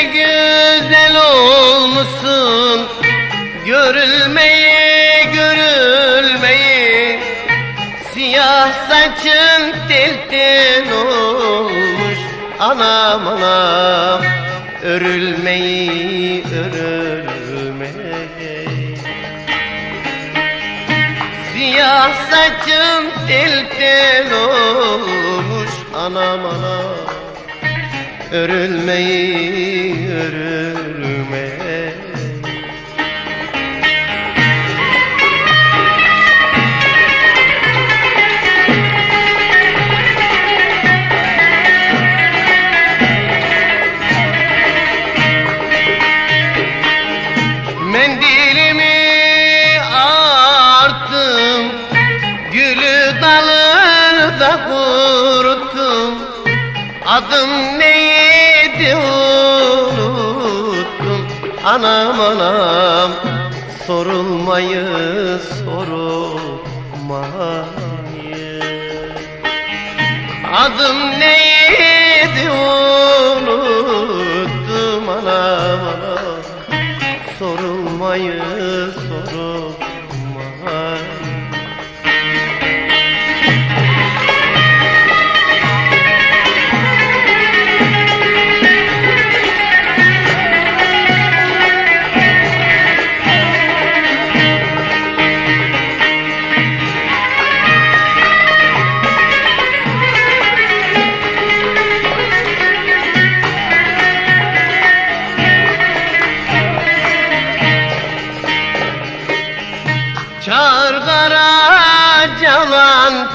güzel olmuşsun. Görülmeyi görülmeyi. Siyah saçın tel tel olmuş. Anam anam. Örülmeyi örülmeyi. Siyah saçın tel tel olmuş. Anam anam. Örülmeyi örülmeyi Adım neydi unuttum Anam anam sorulmayı sorulmayı. Adım neydi unuttum anam anam Sorulmayı sorulmayı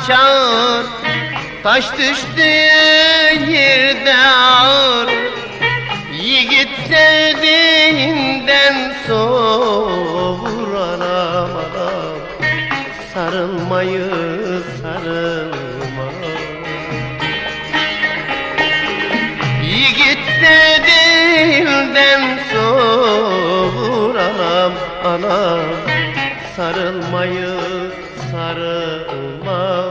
çağır Taş düştü yerde ağır. Yiğit sevdiğinden soğur anam Sarılmayı sarılma Yiğit sevdiğinden soğur anam anam. Sarılmayı sarılma